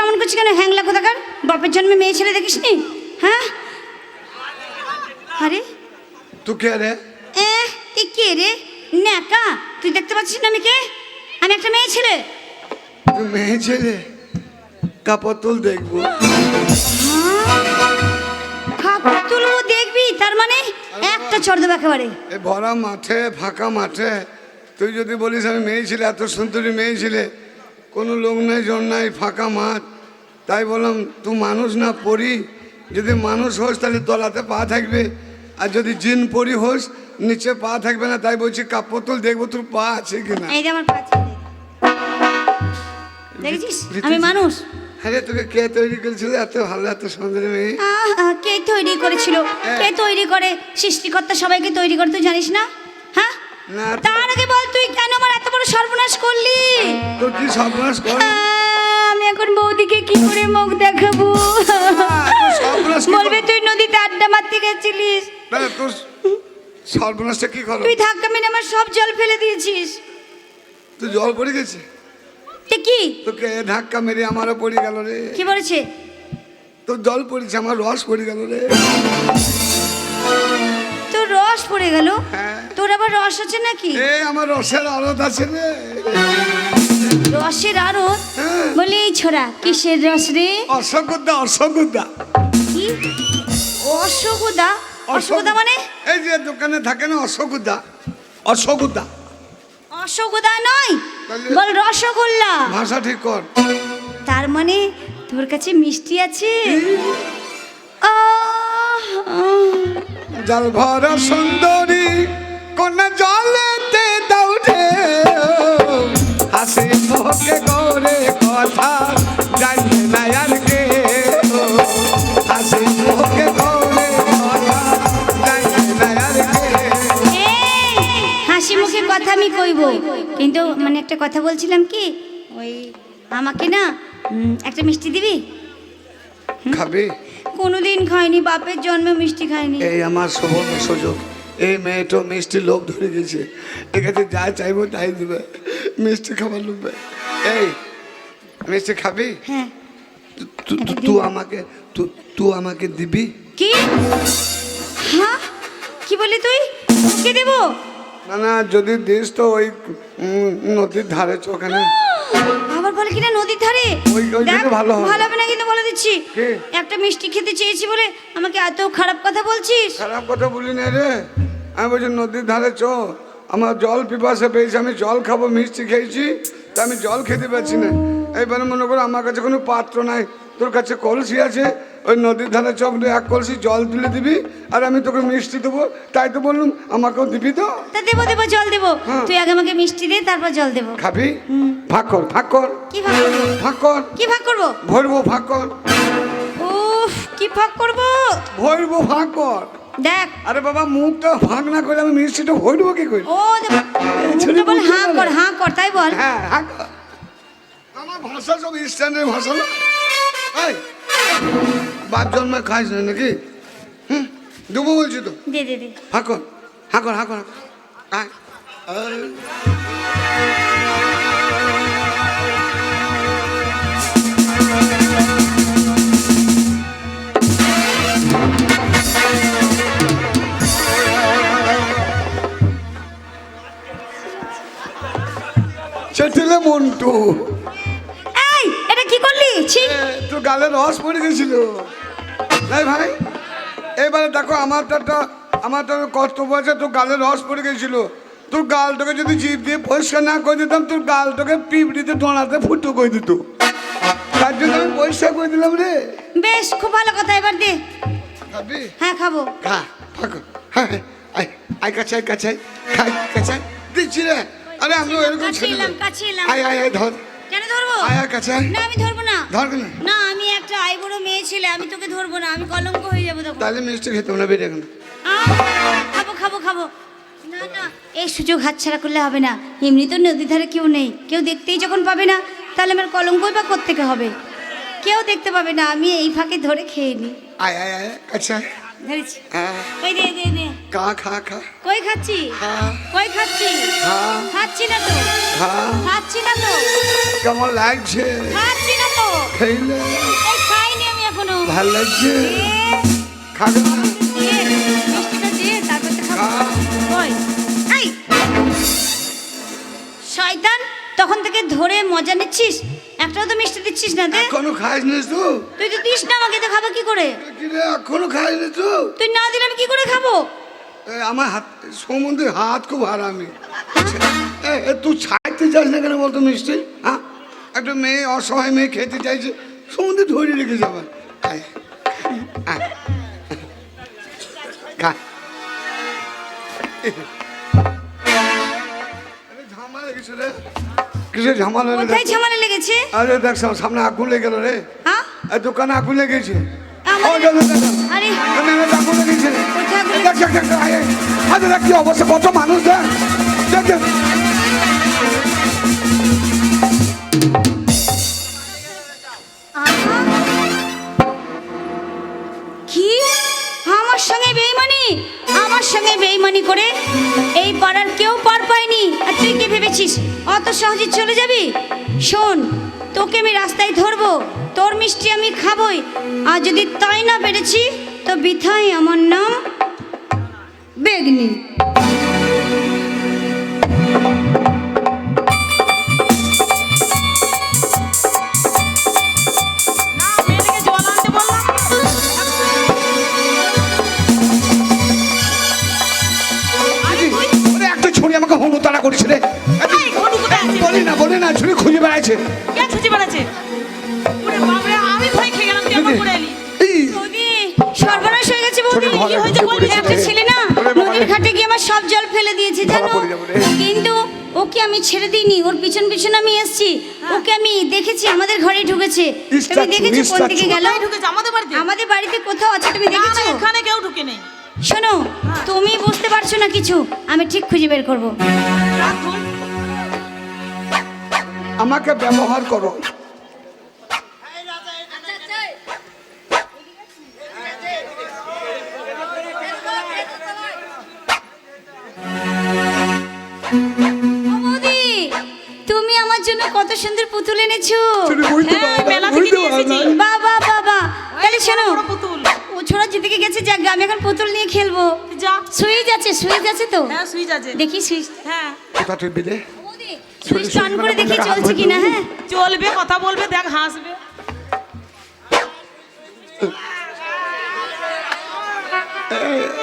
কেমন করছি কেন? হ্যাং লাগো দেখার? বাপের জন্মে মেয়ে ছেলে দেখিস নি হ্যাঁ? আরে। তুই কে রে? এ তুই কে রে? ন্যাকা। তুই দেখতে পাচ্ছিস না আমি কে আমি একটা মেয়ে ছেলে। তুই মেয়ে ছেলে? কাপড় তুল দেখব। হ্যাঁ? কাপড় তুলবো দেখবি? তার মানে একটা চড় দেবো একেবারে। এ ভরা মাঠে ফাঁকা মাঠে। তুই যদি বলিস আমি মেয়ে ছেলে এত সুন্দরী মেয়ে ছেলে কোনো লোক নাই জন নাই ফাঁকা মাঠ। তাই বললাম তুই মানুষ না পড়ি। যদি মানুষ হোস তাহলে তলাতে পা থাকবে। আর যদি জিন পরি হোস নিচে পা থাকবে না। তাই বলছি কাপড় তুল দেখব তোর পা আছে কিনা? এই যে আমার পাচ্ছে দেখেছিস? আমি মানুষ। আরে তোকে কে তৈরি করেছিল? এত ভালো এত সুন্দরী মেয়ে। আহা, কে তৈরি করেছিল? কে তৈরি করে? সৃষ্টিকর্তা সবাইকে তৈরি করে তুই জানিস হ্যাঁ না? তার আগে বল তুই কেন আমার এত বড় সর্বনাশ করলি? তোর কি সর্বনাশ কর আমি এখন বৌদিকে কি করে মুখ দেখাবো? বলবে তুই নদীতে আড্ডা মারতে গেছিলিস? তোর সর্বনাশটা কি করো তুই ধাক্কা মেরে আমার সব জল ফেলে দিয়েছিস। তুই জল পড়ে গেছে? কি? তোকে ধাক্কা মেরে আমারও পড়ে গেল রে। কি বলেছে? তোর জল পড়েছে আমার রস পড়ে গেল রে। রস পড়ে গেল। হ্যাঁ। তোর আবার রস আছে নাকি? এ আমার রসের আড়ত আছে রে। রসের আরও হ্যাঁ। বলি এই ছোড়া কিসের রস রে? অশোকদা অশোকদা। কি? অশোকদা? অশোকদা মানে? এই যে দোকানে থাকে না অশোকদা? অশোকদা। অশোকদা নয় বল রসগোল্লা। ভাষা ঠিক কর। তার মানে তোর কাছে মিষ্টি আছে? আহ। জল ভরা সুন্দরী কোন জলেতে দৌড়ে হাসি মুখে গৌরে কথা জানি না আর কে হাসি মুখে কথা জানি না আর কে হাসি মুখে কথা আমি কইব। কিন্তু মানে একটা কথা বলছিলাম কি ওই আমাকে না একটা মিষ্টি দিবি? খাবি? কোনোদিন খাইনি বাপের জন্মে মিষ্টি খাইনি। এই আমার সুবর্ণ সুযোগ। এই মেয়েটা মিষ্টি লোভ ধরে গেছে। এখানে যা চাইব তাই দেবে। মিষ্টি খাবার লোভে এই মিষ্টি খাবি? হ্যাঁ। তুই আমাকে তুই আমাকে দিবি? কি? হ্যাঁ? কি বলি তুই? কি দেব? না না যদি দিস তো ওই নদীর ধারে চ ওখানে। আবার বলে কিনা নদীর ধারে? ওই- দেখ, ভালো হবে। ভালো হবে না বলে দিচ্ছি? একটা মিষ্টি খেতে চেয়েছি বলে আমাকে এত খারাপ কথা বলছিস? খারাপ কথা বলি না রে। আমি বলছি নদীর ধারে চ আমার জল পিপাসা পেয়েছি আমি জল খাব মিষ্টি খেয়েছি তা আমি জল খেতে পারছি না। এইবার মনে করো আমার কাছে কোনো পাত্র নাই। তোর কাছে কলসি আছে ওই নদীর ধারে চক দিয়ে এক কলসি জল তুলে দিবি আর আমি তোকে মিষ্টি দেবো। তাই তো বললাম আমাকেও দিবি তো? তা দেবো দেবো জল দেবো। হ্যাঁ। তুই আগে আমাকে মিষ্টি দে তারপর জল দেবো। খাবি? ভাগ কর ভাগ কর। কি ভাগ কর। কি ভাগ করব? ভরবো ভাগ কর। উফ কি ভাগ করব? ভরবো ভাগ কর। দেখ। আরে বাবা মুখটা ভাগ না করে আমি মিষ্টিটা ভরবো কি করে? ও বল হাঁ কর হাঁ কর তাই বল। হ্যাঁ ভাগ কর। আমার ভাষা সব স্ট্যান্ডার্ড ভাষা না? বাপ জন্মে খাইস না নাকি? হুম দেবো বলছি তো। দে দে দে। হাকর হাকর হাকর আয়। মন্টু। কি করলি ছি এ, তোর গালে রস পড়ে গেছিল। নাই ভাই এবারে দেখো আমার তো একটা আমার তো কর্তব্য আছে তোর গালে রস পড়ে গেছিল। তোর গালটাকে যদি জিভ দিয়ে পরিষ্কার না করে দিতাম তোর গালটাকে পিঁপড়িতে ডোনাতে ফুটো করে দিত। তার জন্য আমি পরিষ্কার করে দিলাম রে। বেশ খুব ভালো কথা এবার দে। খাবি হ্যাঁ খাব। খা ফাঁকো হ্যাঁ আয় কাছে আয় কাছে আয়, খাই কাছে দিচ্ছি রে। আরে আমি এরকম কাছে ছেলে। আয় আয় আয় ধর। ধরবো? আয় আয়। কাছে না আমি ধরবো না। ধর কেন? না আমি একটা আইবুড়ো মেয়ে ছেলে আমি তোকে ধরবো না আমি কলঙ্ক হয়ে যাব তখন। তাহলে মিষ্টি খেতে না বেরিয়ে এখন খাব খাব খাব। না না এই সুযোগ হাতছাড়া করলে হবে না। এমনি তো নদী ধারে কেউ নেই। কেউ দেখতেই যখন পাবে না তাহলে আমার কলঙ্কই বা কোত্থেকে হবে? কেউ দেখতে পাবে না আমি এই ফাঁকে ধরে খেয়ে নিই। আয় আয় আয় আয়। ধরেছি। হ্যাঁ। কই দে দে দে। কা খা খা। কই খাচ্ছি? কই খাচ্ছি? খাচ্ছি না তো। খাচ্ছি না তো। কেমন লাগছে? খাচ্ছি না তো। খেলে এই খাইনি আমি এখনও। ভালো লাগছে? খাবে না? শয়তান তখন থেকে ধরে মজা নিচ্ছিস? একটাও তো মিষ্টি দিচ্ছিস না দে। এখনও খাইস নি তো? তুই তো দিস না আমাকে তো খাব কি করে? এখনও খাইস নি তো? তুই না দিলে আমি কি করে খাব? আমার হাত সমুদ্রের হাত খুব হারামি। এ, এ, তুই ছাড়তে চাস না কেন বলতো মিষ্টি? হ্যাঁ? একটা মেয়ে অসহায় মেয়ে খেতে চাইছে। সমুদ্রে ধরে রেখে যাবে আয়, আয়। খা। লেগেছে রে। কিসের ঝামেলা? কোথায় ঝামেলা লেগেছে? আরে দেখ সাম- সামনে আগুন লেগে গেল রে। হ্যাঁ? এই দোকানে আগুন লেগেছে। আমাদের- ও, দেখ, দেখ, সঙ্গে বেইমানি করে এই পাড়ার কেউ পার পায়নি। আর তুই কি ভেবেছিস? অত সহজে চলে যাবি? শোন, তোকে আমি রাস্তায় ধরবো, তোর মিষ্টি আমি খাবই। আর যদি তাই না পেরেছি, তো বিথাই আমার নাম বেগনি। ফেলে দিয়েছে জানো। কিন্তু ওকে আমি ছেড়ে দিইনি ওর পিছন পিছন আমি এসেছি। ওকে আমি দেখেছি আমাদের ঘরে ঢুকেছে। তুমি দেখেছ কোন দিকে গেল? ঢুকেছে? আমাদের বাড়িতে? আমাদের বাড়িতে কোথাও আছে তুমি দেখেছ? এখানে কেউ ঢুকে নেই। শোনো তুমি বুঝতে পারছ না কিছু। আমি ঠিক খুঁজে বের করব। আমাকে ব্যবহার করো। কত সুন্দর পুতুল এনেছো হ্যাঁ, মেলা থেকে নিয়ে এসেছি। বাবা বাবা তাহলে শোনো পুতুল ও ছোড়া যেদিকে গেছে যাক আমি এখন পুতুল নিয়ে খেলব যা সুইচ আছে সুইচ আছে তো হ্যাঁ সুইচ আছে দেখি সুইচ হ্যাঁ কোথা তুই বিলে সুইচ অন করে দেখি চলছে কিনা হ্যাঁ চলবে কথা বলবে দেখ হাসবে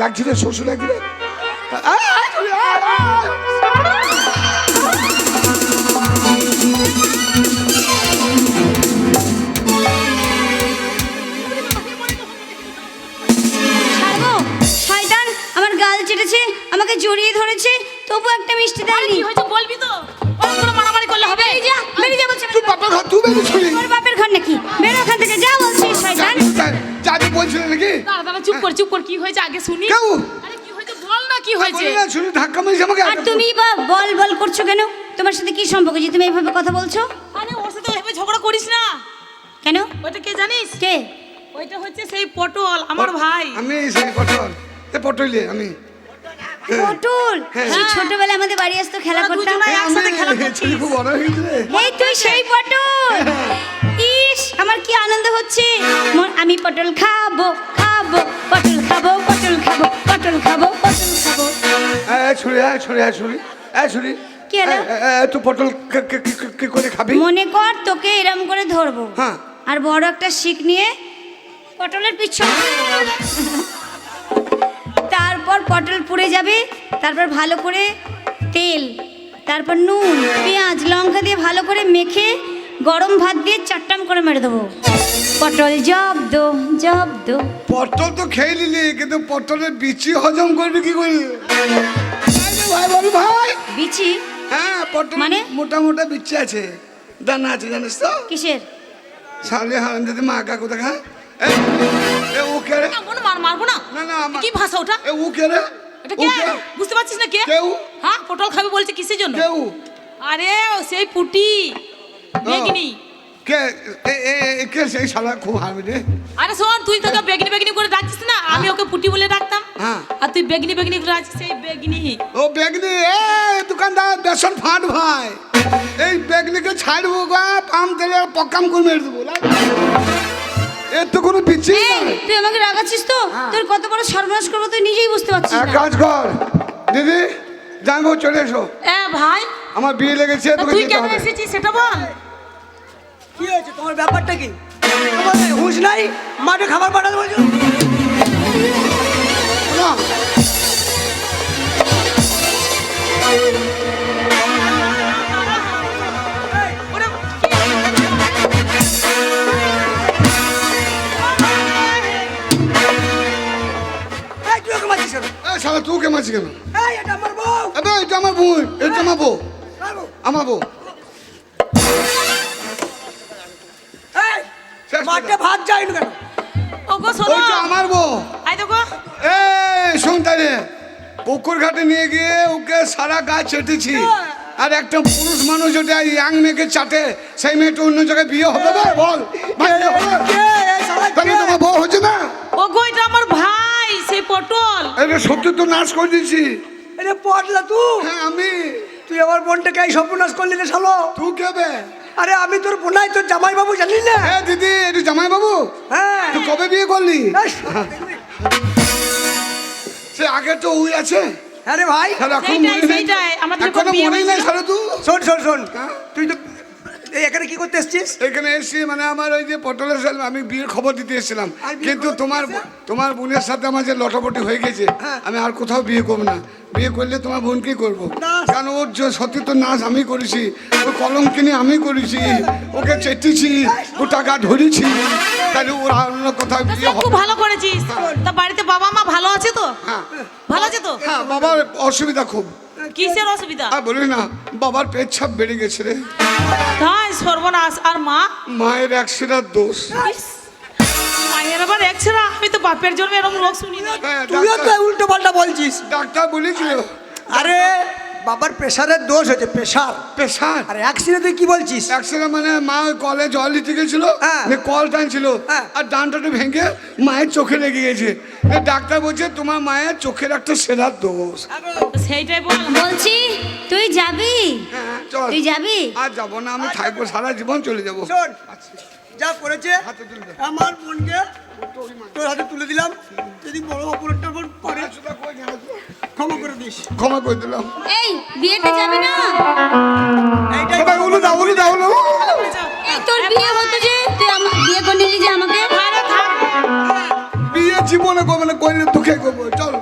লাগছি রে শ্বশুর লাগছি আমাকে জড়িয়ে ধরেছে তবু একটা মিষ্টি দেয়নি কি বলবি তো অনেকগুলো মারামারি করলে হবে বেরিয়ে যা বেরিয়ে যা বলছি তুই বাপের ঘর তুই বেরিয়ে ছুরি তোর বাপের ঘর নাকি বেরো ওখান থেকে যা বলছি শয়তান যাবি বলছিল নাকি দাঁড়া দাঁড়া চুপ কর চুপ কর কি হয়েছে আগে শুনি কেউ আরে বল না কি হয়েছে। বলি না ছুরি ধাক্কা মেরেছে আমাকে আর তুমি বা বল বল করছ কেন? তোমার সাথে কি সম্পর্ক? যে তুমি এইভাবে কথা বলছো? আরে ওর সাথে এভাবে ঝগড়া করিস না। কেন? ওইটা কে জানিস? কে? ওইটা হচ্ছে সেই পটল আমার ভাই। আমি সেই পটল। এ পটলে আমি। পটুল? সেই ছোটবেলায় আমাদের বাড়ি আসতো খেলা তোরা করতাম। একসাথে খেলা ছুরি খুব বড় হয়ে গেছে রে। এই তুই সেই পটল? ইস আমার কি আনন্দ হচ্ছে? আমি পটল খাব। খাব পটল খাব পটল খাব পটল খাব পটল খাব। ছুরি ছুরি ছুরি ছুরি। তুই কি করে খাবি? মনে কর তোকে এরম করে ধরবো। হ্যাঁ। আর বড় একটা শিক নিয়ে পটলের পিছন তারপর পটল পুড়ে যাবে তারপর ভালো করে তেল তারপর নুন পেঁয়াজ লঙ্কা দিয়ে ভালো করে মেখে গরম ভাত দিয়ে চারটাম করে মেরে দেবো। পটল জব্দ জব্দ পটল তো খেয়ে নিলি কিন্তু পটলের বিচি হজম করবি কি করে? আরে ভাই বলি ভাই। বিচি? হ্যাঁ পটল মানে? মোটা মোটা বিচি আছে। দানা আছে জানিস তো? কিসের? সামনে হারান যদি মা কাকু দেখা এ এ, ও কে রে? কেমন মার মারবো না। না না কি ভাষা ওটা? এ ও কে রে? এটা কে? বুঝতে পারছিস না কে? কেউ? হ্যাঁ পটল খাবে বলছে কিসের জন্য? কেউ? আরে ও সেই পুটি। বেগনি। কে এ- এ- এ- কে সেই শালা? খুব হারবি রে। আরে শোন তুই তোকে বেগনি বেগনি করে ডাকছিস না? আমি ওকে পুটি বলে ডাকতাম। হ্যাঁ। আর তুই বেগনি বেগনি করে ডাকছিস সেই বেগনি। ও বেগনি এ দোকানদার বেসন ফাট ভাই। এই বেগনিকে ছাড়বো গা পাম তেলে পকাম করে মেরে দেবো। এর তো কোনো পিচ্ছি তুই আমাকে রাগাচ্ছিস তো? তোর কত বড় সর্বনাশ করব তুই নিজেই বুঝতে পারছিস কাজ কর। দিদি জানব চলে এসো। এ ভাই আমার বিয়ে লেগেছে তোকে তুই কেন এসেছিস সেটা বল। কি হয়েছে? তোমার ব্যাপারটা কি? হুঁশ নাই? মাঠে খাবার পাঠাতে বলছো শালা তুই কে মারছি কেন? এটা আমার বউ। এটা আমার বোন এটা আমার বউ। আমার বউ। মাঠে কথা। ভাত যায়নি কেন? ও শোনো। ওইটা আমার বউ। আই দেখো। এই শোন তাইলে পুকুর ঘাটে নিয়ে গিয়ে ওকে সারা গাছ চেটেছি। আর একটা পুরুষ মানুষ যদি ইয়াং মেয়েকে চাটে সেই মেয়েটা অন্য জায়গায় বিয়ে হবে না? বল? তোমার বউ হচ্ছে না? এটা আমার ভাই। সেই পটল। এটা সত্যি তো নাশ করে দিয়েছি। এটা পটলা তুই হ্যাঁ আমি। তুই আমার বোনটাকে এই সর্বনাশ করলি রে শালো। তুই কেবে? আরে আমি তোর বোনাই তোর জামাই বাবু জানি না? হ্যাঁ দিদি এটা জামাই বাবু হ্যাঁ। তুই কবে বিয়ে করলি? এই, সে আগে তো ওই আছে। আরে ভাই। তাহলে এখন মনে নেই। আমাদের এখনও নাই হয়েছিল। তুই শোন শোন শোন। হ্যাঁ? তুই তো এখানে কি করতে এসছিস? এখানে এসেছি মানে আমার ওই যে পটলের সাথে আমি বিয়ের খবর দিতে এসেছিলাম। কিন্তু তোমার তোমার বোনের সাথে আমার যে লটাপটি হয়ে গেছে হ্যাঁ। আমি আর কোথাও বিয়ে করব না। বিয়ে করলে তোমার বোনকেই করব? কেন ওর যে সত্যি তো নাচ আমি করেছি ওর কলম কিনে আমি করেছি ওকে চেটেছি ও টাকা ধরেছি তাহলে ওর অন্য কোথাও বিয়ে খুব হবে ভালো করেছিস। তা বাড়িতে বাবা মা ভালো আছে তো? হ্যাঁ। ভালো আছে তো? হ্যাঁ বাবার অসুবিধা খুব। কিসের অসুবিধা? আর বলি না বাবার পেট ছাপ বেড়ে গেছে রে। তাই সর্বনাশ আর মা? মায়ের একশিরার দোষ। মায়ের আবার এক ছেড়া আমি তো বাপের জন্য এরকম লোক শুনি না হ্যাঁ, তুইও তো ডাক্তার- উল্টো পাল্টা বলছিস। ডাক্তার বলেছিল আরে বাবার প্রেশারের দোষ হয়েছে প্রেশার। পেশার আরে অ্যাক্সিডেন্ট তুই কি বলছিস? অ্যাক্সিডেন্ট মানে মা ওই কলে জল দিতে গেছিল হ্যাঁ। নিয়ে কল টানছিল হ্যাঁ। আর ডানটাটা ভেঙে মায়ের চোখে লেগে গেছে। ডাক্তার বলছে তোমার মায়ের চোখের একটা সেরার দোষ। সেইটাই বলছি তুই যাবি? হ্যাঁ, তুই যাবি? আর যাব না আমি থাকব সারা জীবন চলে যাব। যা করেছে হাতে তুলে দে। আমার বোনকে তোর হাতে তুলে দিলাম। যদি বড় অপরাধটা বোন করে ক্ষমা করে দিস। ক্ষমা করে দিলাম। এই বিয়েতে যাবি না? এইটাই উলু দাও উলু দাও উলু এই তোর বিয়ে হতো যে তুই আমার বিয়ে করে নিলি যে আমাকে? আরে থাক বিয়ে জীবনে কবে না কইলে দুঃখে কব চলো।